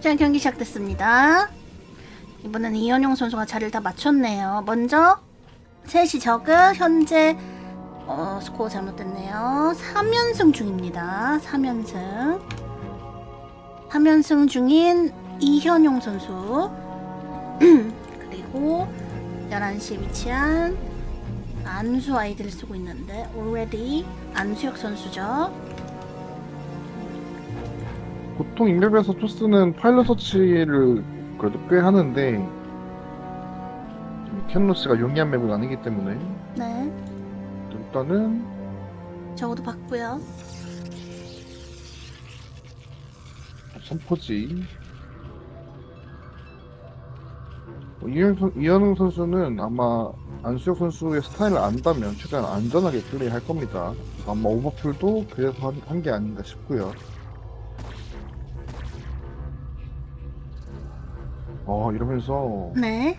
자, 경기 시작됐습니다. 이번에는 이현용 선수가 자리를 다 맞췄네요. 먼저 셋이 저그 현재 어, 스코어 잘못됐네요. 3연승 중입니다. 3연승. 3연승 중인 이현용 선수. 그리고 11시에 위치한 안수 아이디를 쓰고 있는데 already 안수혁 선수죠. 보통 인맵에서 토스는 파일럿 서치를 그래도 꽤 하는데 캔로스가 용이한 맵은 아니기 때문에 네. 일단은 저거도 봤고요. 선포지 뭐 이현 선- 이현웅 선수는 아마 안수혁 선수의 스타일을 안다면 최대한 안전하게 플레이할 겁니다. 아마 오버풀도 그래서 한 게 아닌가 싶고요. 어 이러면서 네.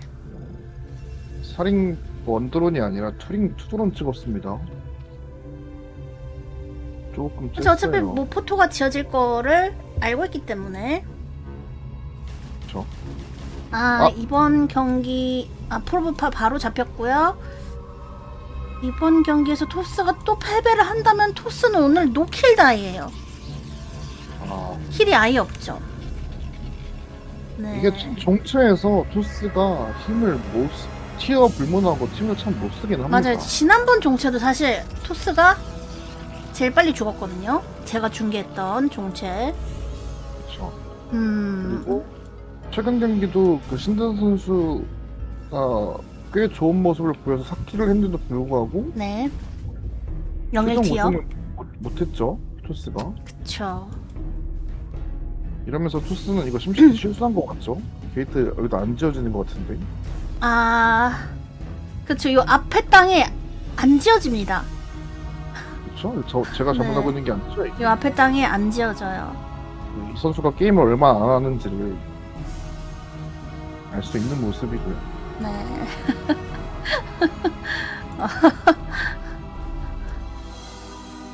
살인 원드론이 아니라 투링 투드론 찍었습니다. 조금 그래서 어차피. 뭐 포토가 지어질 거를 알고 있기 때문에. 그쵸. 아, 아. 이번 경기 아 프로브파 바로 잡혔고요. 이번 경기에서 토스가 또 패배를 한다면 토스는 오늘 노킬 다이예요. 아, 킬이 아예 없죠. 네. 이게 참 정체에서 토스가 힘을 못 쓰- 티어 불문하고 팀을 참 못 쓰긴 합니다. 맞아요. 지난번 종체도 사실 토스가 제일 빨리 죽었거든요. 제가 중계했던 종체. 그렇죠. 음. 그리고 최근 경기도 그 신든 선수가 꽤 좋은 모습을 보여서 삭기를 했는데도 불구하고 네. 최종. 우승을 못- 못했죠. 토스가. 그쵸. 이러면서 토스는 이거 심심히 실수한 것 같죠? 게이트 여기도 안 지어지는 것 같은데. 아, 그쵸. 요 앞에 땅에 안 지어집니다. 그렇죠? 저 제가 네. 잘못하고 있는 게 아니죠. 이게. 요 앞에 땅에 안 지어져요. 이 선수가 게임을 얼마나 안 하는지를 알 수 있는 모습이고요. 네.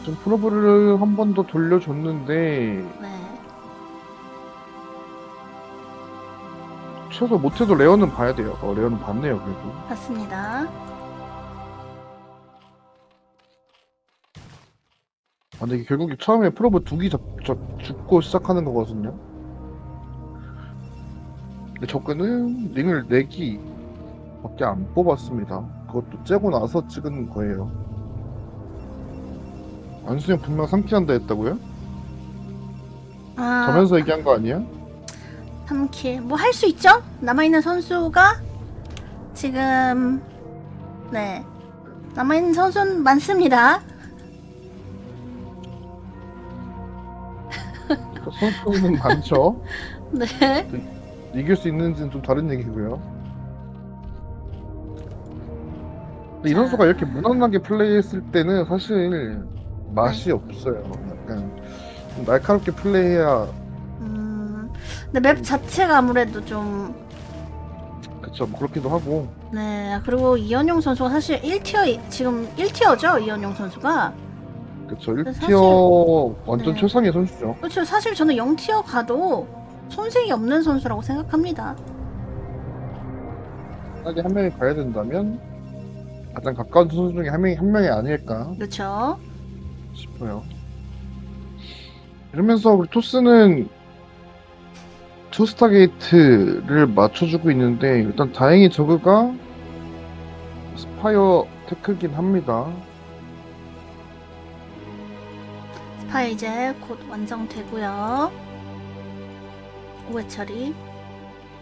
좀 프로브를 한 번 더 돌려줬는데 네. 최소 못해도 레어는 봐야 돼요. 어, 레어는 봤네요, 그래도. 맞습니다. 아, 근데 이게 결국에 처음에 프로브 두기 잡, 잡, 죽고 시작하는 거거든요. 근데 저거는 링을 4기 밖에 안 뽑았습니다. 그것도 째고 나서 찍은 거예요. 안수영 분명 3키 한다 했다고요? 아, 저면서 얘기한 거 아니야? 3킬. 뭐 할 수 있죠? 남아있는 선수가 지금, 네. 남아있는 선수는 많습니다. 선수는 많죠. 네. 이길 수 있는지는 좀 다른 얘기고요. 근데 이 선수가 이렇게 무난하게 플레이했을 때는 사실 맛이 없어요. 약간 좀 날카롭게 플레이해야 음, 근데 맵 자체가 아무래도 좀, 그쵸 뭐 그렇기도 하고 네. 그리고 이현용 선수가 사실 1티어, 지금 1티어죠? 이현용 선수가. 그쵸 근데 1티어 완전 네. 최상의 선수죠. 그렇죠. 사실 저는 0티어 가도 손색이 없는 선수라고 생각합니다. 만약에 한 명이 가야 된다면 가장 가까운 선수 중에 한 명이 한 명이 아닐까 그렇죠. 싶어요. 이러면서 우리 토스는 투스타 게이트를 맞춰주고 있는데 일단 다행히 저그가 스파이어 테크긴 합니다. 스파이 이제 곧 완성되고요. 5회 처리.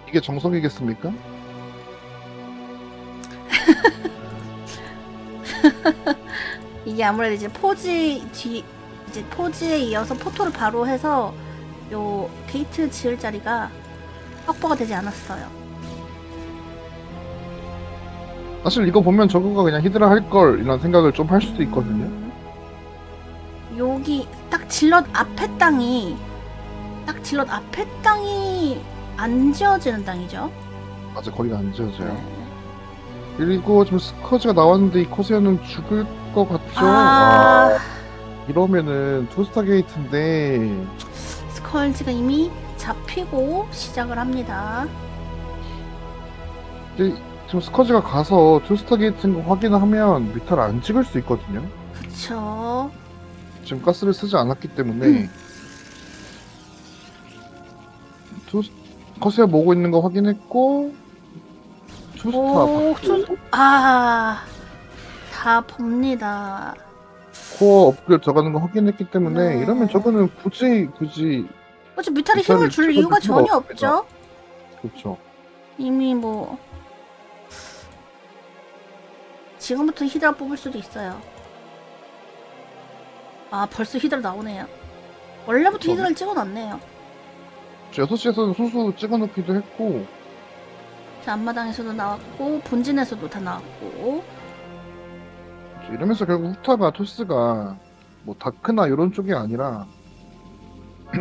이게 정석이겠습니까? 이게 아무래도 이제 포지 뒤 이제 포지에 이어서 포토를 바로 해서 요 게이트 지을 자리가 확보가 되지 않았어요. 사실 이거 보면 저그가 그냥 히드라 할걸 이런 생각을 좀 할 수도 있거든요. 음, 여기 딱 질럿 앞에 땅이 딱 질럿 앞에 땅이 안 지어지는 땅이죠. 맞아 거기가 안 지어져요. 네. 그리고 지금 스커지가 나왔는데 이 코세어는 죽을 것 같죠? 아, 아, 이러면은 투스타 게이트인데 스 컬지가 이미 잡히고 시작을 합니다. 근데 지금 스커지가 가서 투스타 게이트인 거 확인하면 뮤탈 안 찍을 수 있거든요. 그쵸. 지금 가스를 쓰지 않았기 때문에 음. 투스 커스가 모으고 있는 거 확인했고 투스타 오, 받고 투, 아, 다 봅니다. 코어 업그레이드 들어가는 거 확인했기 때문에 네. 이러면 저거는 굳이 굳이 어차 뮤탈이 뮤탈을 힘을 줄 이유가 필요가 전혀 없습니다. 없죠. 그렇죠. 이미 뭐 지금부터 히드라 뽑을 수도 있어요. 아 벌써 히드라 나오네요. 원래부터 그쵸. 히드라를 찍어놨네요. 6시에서는 소수 찍어놓기도 했고 자, 앞마당에서도 나왔고 본진에서도 다 나왔고 이러면서 결국 후타가 토스가 뭐 다크나 이런 쪽이 아니라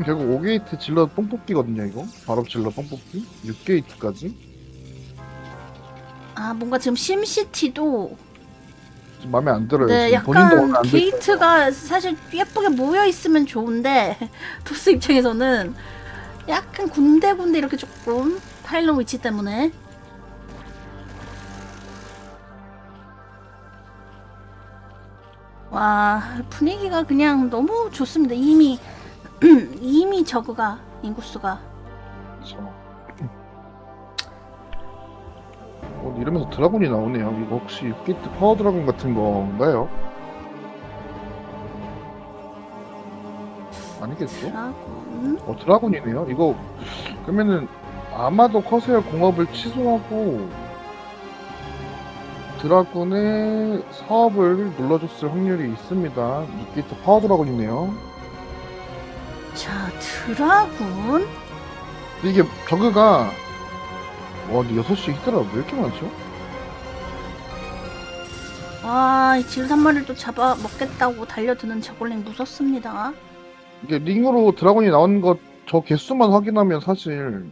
결국 5게이트 질러 뽕뽑기거든요 이거? 바로 질러 뽕뽑기? 6게이트까지? 아 뭔가 지금 심시티도 좀 마음에 안 들어요 네 지금. 본인도 약간 마음에 안 들어요. 게이트가 사실 예쁘게 모여 있으면 좋은데 토스 입장에서는 약간 군데군데 이렇게 조금 파일럿 위치 때문에. 와 분위기가 그냥 너무 좋습니다. 이미 이미 저그가 인구수가. 어, 이러면서 드라곤이 나오네요 이거 혹시 6게이트 파워 드라곤 같은 건가요? 아니겠죠? 드라군 어 드라곤이네요. 이거 그러면은 아마도 커세어 공업을 취소하고 드라군의 사업을 눌러줬을 확률이 있습니다. 6게이트 파워 드라곤이네요. 자 드라군 근데 이게 저그가 와 근데 6시 히드라 왜 이렇게 많죠? 와이 질한 마리를 또 잡아 먹겠다고 달려드는 저골링 무섭습니다 이게 링으로 드라곤이 나오는 것저 개수만 확인하면 사실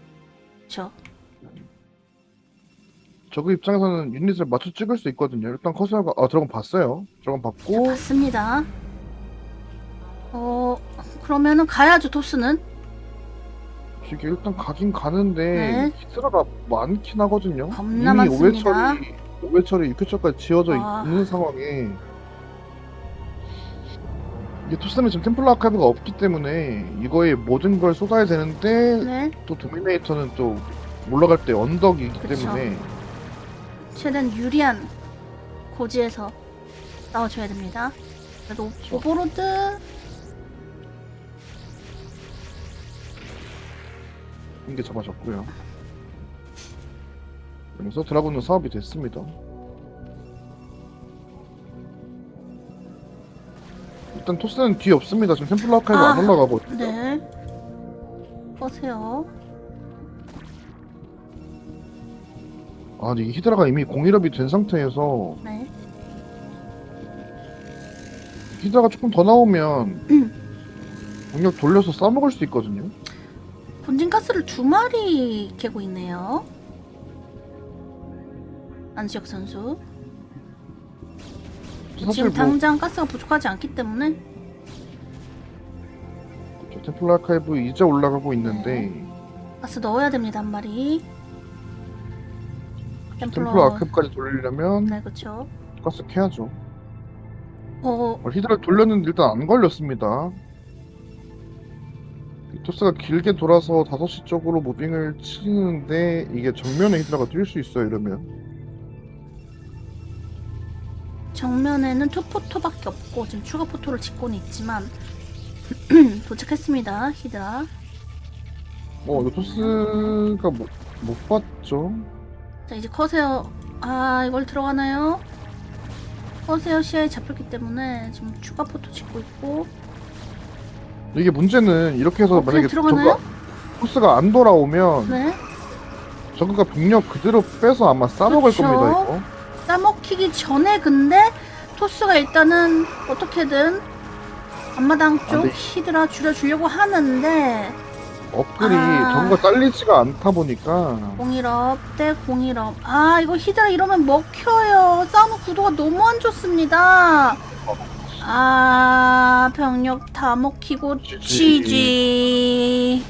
저 저그 입장에서는 유닛을 맞춰 찍을 수 있거든요. 일단 커세어가 아 드라곤 봤어요. 드라곤 자, 봤고 봤습니다. 어, 그러면은 가야죠, 토스는. 이게 일단 가긴 가는데 네. 히드라가 많긴 하거든요. 겁나 이미 많습니다. 5회철이 5회철이 6회철까지 지어져 아. 있는 상황에 이게 토스는 지금 템플러 아카이브가 없기 때문에 이거에 모든 걸 쏟아야 되는데 네. 또 도미네이터는 또 올라갈 때 언덕이기 그쵸. 때문에 최대한 유리한 고지에서 싸워줘야 됩니다. 그래도. 오버로드. 한개 잡아줬고요. 그러면서 드라군은 사업이 됐습니다. 일단 토스는 뒤에 없습니다. 지금 템플러 아카이브 아, 안 올라가고 있어요. 네. 보세요. 아, 근데 이 히드라가 이미 공일업이 된 상태에서 네. 히드라가 조금 더 나오면 음. 공격 돌려서 싸먹을 수 있거든요. 본진 가스를 두 마리 캐고 있네요. 안지혁 선수. 사실 지금 뭐 당장 가스가 부족하지 않기 때문에 저 템플러 아카이브 이제 올라가고 있는데 가스 넣어야 됩니다 한 마리. 템플러 아카이브까지 돌리려면 네 그렇죠. 가스 캐야죠. 어 어, 히드라 돌렸는데 일단 안 걸렸습니다. 토스가 길게 돌아서 5시 쪽으로 무빙을 치는데 이게 정면에 히드라가 뛸 수 있어요 이러면 정면에는 투포토밖에 없고 지금 추가 포토를 짓고는 있지만 도착했습니다 히드라. 어 이거 토스가 못, 못 봤죠 자 이제 커세어 아 이걸 들어가나요? 커세어 시야에 잡혔기 때문에 지금 추가 포토 짓고 있고 이게 문제는 이렇게 해서 어, 만약에 들어가나요? 토스가 안 돌아오면 네 저거가 병력 그대로 빼서 아마 싸먹을 그쵸. 겁니다 이거 싸먹히기 전에 근데 토스가 일단은 어떻게든 앞마당 쪽 아, 네. 히드라 줄여주려고 하는데 업글이 아. 저거가 잘리지가 않다 보니까 공일업 대 공일업 아 이거 히드라 이러면 먹혀요 싸우는 구도가 너무 안 좋습니다 아 병력 다 먹히고. GG